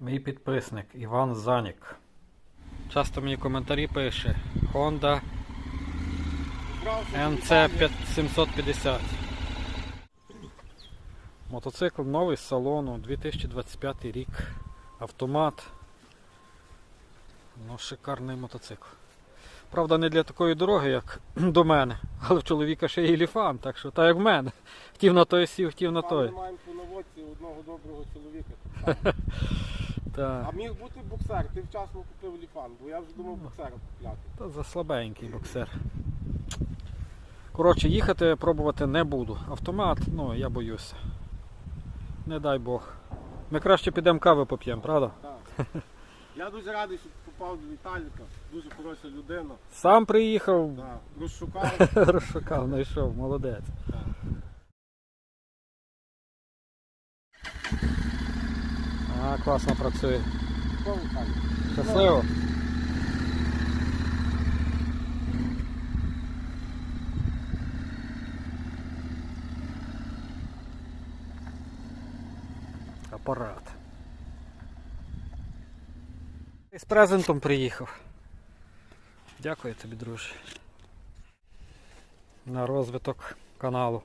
Мій підписник Іван Занік. Часто мені коментарі пише Honda NC 750. Мотоцикл новий з салону, 2025 рік. Автомат. Ну, шикарний мотоцикл. Правда, не для такої дороги, як до мене. Але в чоловіка ще є елефант, так що так як в мене. Хотів на той сів, хотів на той. Ми маємо по наводці одного доброго чоловіка. так А міг бути боксер, ти вчасно купив ліфан, бо я вже думав боксера купляти. Та за слабенький боксер. Коротше, їхати пробувати не буду. Автомат, ну я боюся. Не дай Бог. Ми краще підемо кави поп'ємо, правда? Так. Я дуже радий, що попав до Віталіка. Дуже хороша людина. Сам приїхав, Так. Розшукав. розшукав, знайшов, молодець. Класно працює. Щасливо. Апарат. З презентом приїхав. Дякую тобі, друже. На розвиток каналу.